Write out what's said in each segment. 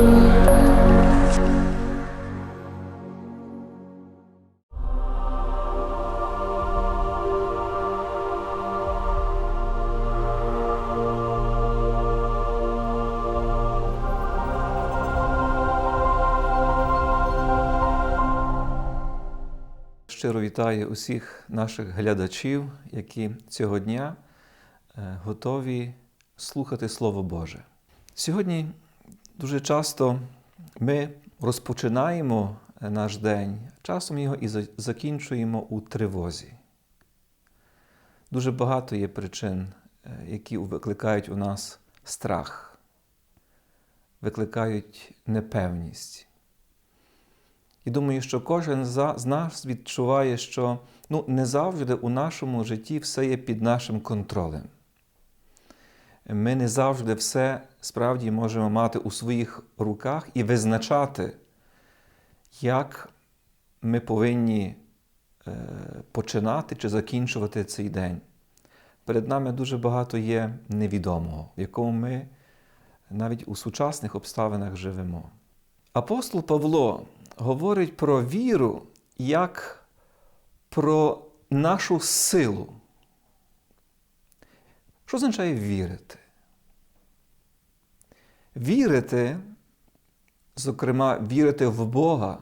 Щиро вітаю усіх наших глядачів, які цього дня е, готові слухати Слово Боже. Сьогодні дуже часто ми розпочинаємо е, наш день, часом його і закінчуємо у тривозі. Дуже багато є причин, е, які викликають у нас страх, викликають непевність. І думаю, що кожен з нас відчуває, що ну, не завжди у нашому житті все є під нашим контролем. Ми не завжди все справді можемо мати у своїх руках і визначати, як ми повинні е, починати чи закінчувати цей день. Перед нами дуже багато є невідомого, в якому ми навіть у сучасних обставинах живемо. Апостол Павло говорить про віру як про нашу силу. Що означає вірити? Вірити, зокрема, вірити в Бога,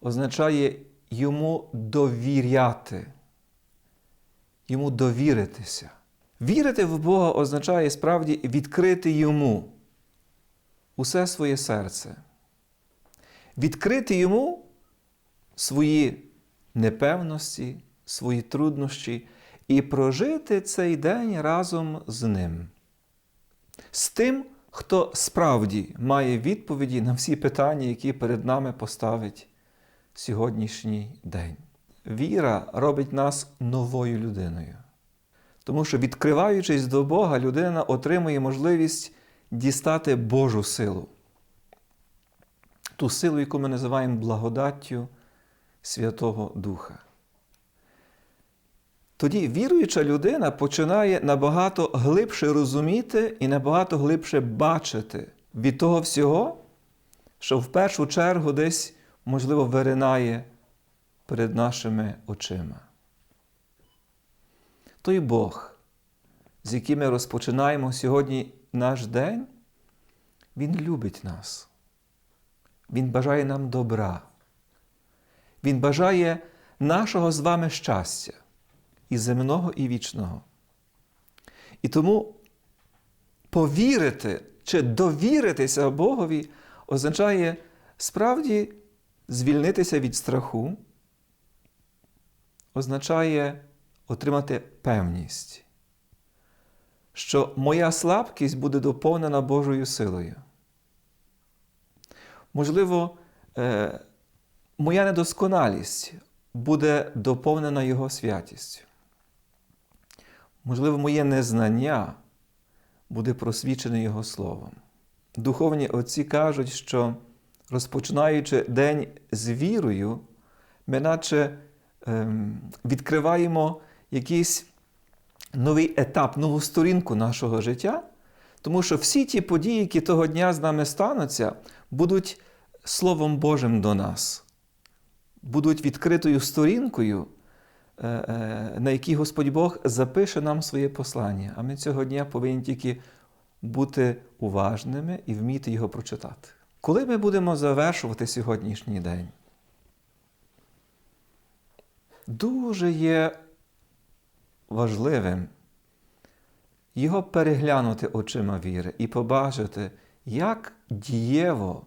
означає йому довіряти, йому довіритися. Вірити в Бога означає справді відкрити йому усе своє серце відкрити йому свої непевності, свої труднощі і прожити цей день разом з ним. З тим, хто справді має відповіді на всі питання, які перед нами поставить сьогоднішній день. Віра робить нас новою людиною. Тому що, відкриваючись до Бога, людина отримує можливість дістати Божу силу ту силу, яку ми називаємо благодаттю Святого Духа. Тоді віруюча людина починає набагато глибше розуміти і набагато глибше бачити від того всього, що в першу чергу десь, можливо, виринає перед нашими очима. Той Бог, з яким ми розпочинаємо сьогодні наш день, Він любить нас. Він бажає нам добра. Він бажає нашого з вами щастя, і земного, і вічного. І тому повірити чи довіритися Богові означає справді звільнитися від страху, означає отримати певність, що моя слабкість буде доповнена Божою силою. Можливо, е, моя недосконалість буде доповнена Його святістю. Можливо, моє незнання буде просвічене Його Словом. Духовні отці кажуть, що розпочинаючи день з вірою, ми наче ем, відкриваємо якийсь новий етап, нову сторінку нашого життя, тому що всі ті події, які того дня з нами стануться, будуть Словом Божим до нас, будуть відкритою сторінкою, на якій Господь Бог запише нам своє послання. А ми цього дня повинні тільки бути уважними і вміти його прочитати. Коли ми будемо завершувати сьогоднішній день, дуже є важливим його переглянути очима віри і побачити, як дієво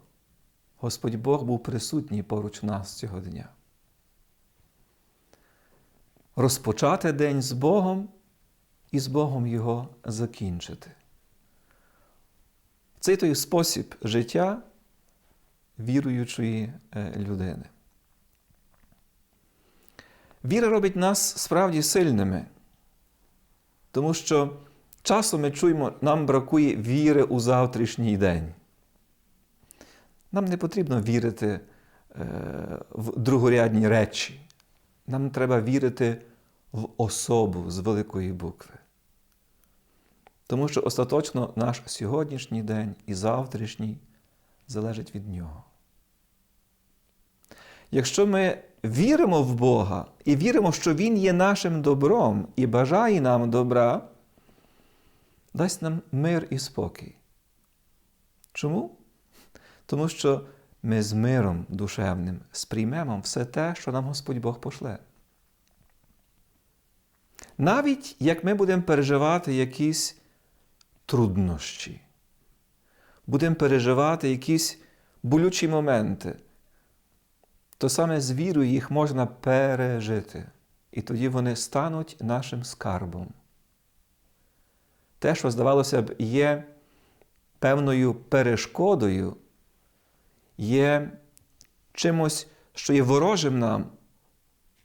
Господь Бог був присутній поруч нас цього дня. Розпочати день з Богом і з Богом його закінчити. Це той спосіб життя віруючої е, людини. Віра робить нас справді сильними, тому що часом ми чуємо, нам бракує віри у завтрашній день. Нам не потрібно вірити е, в другорядні речі. Нам треба вірити в особу з великої букви. Тому що остаточно наш сьогоднішній день і завтрашній залежить від нього. Якщо ми віримо в Бога і віримо, що Він є нашим добром і бажає нам добра, дасть нам мир і спокій. Чому? Тому що ми з миром душевним сприймемо все те, що нам Господь Бог пошле. Навіть як ми будемо переживати якісь труднощі, будемо переживати якісь болючі моменти, то саме з вірою їх можна пережити. І тоді вони стануть нашим скарбом. Те, що, здавалося б, є певною перешкодою, є чимось, що є ворожим нам,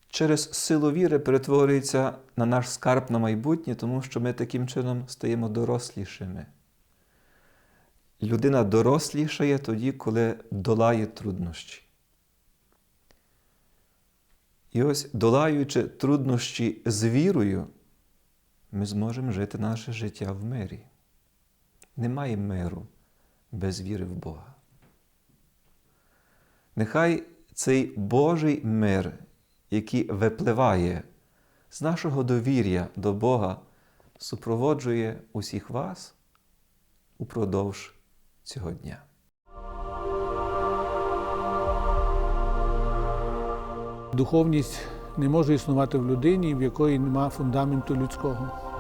через силу віри перетворюється на наш скарб на майбутнє, тому що ми таким чином стаємо дорослішими. Людина дорослішає тоді, коли долає труднощі. І ось, долаючи труднощі з вірою, ми зможемо жити наше життя в мирі. Немає миру без віри в Бога. Нехай цей Божий мир, який випливає з нашого довір'я до Бога, супроводжує усіх вас упродовж цього дня. Духовність не може існувати в людині, в якої нема фундаменту людського.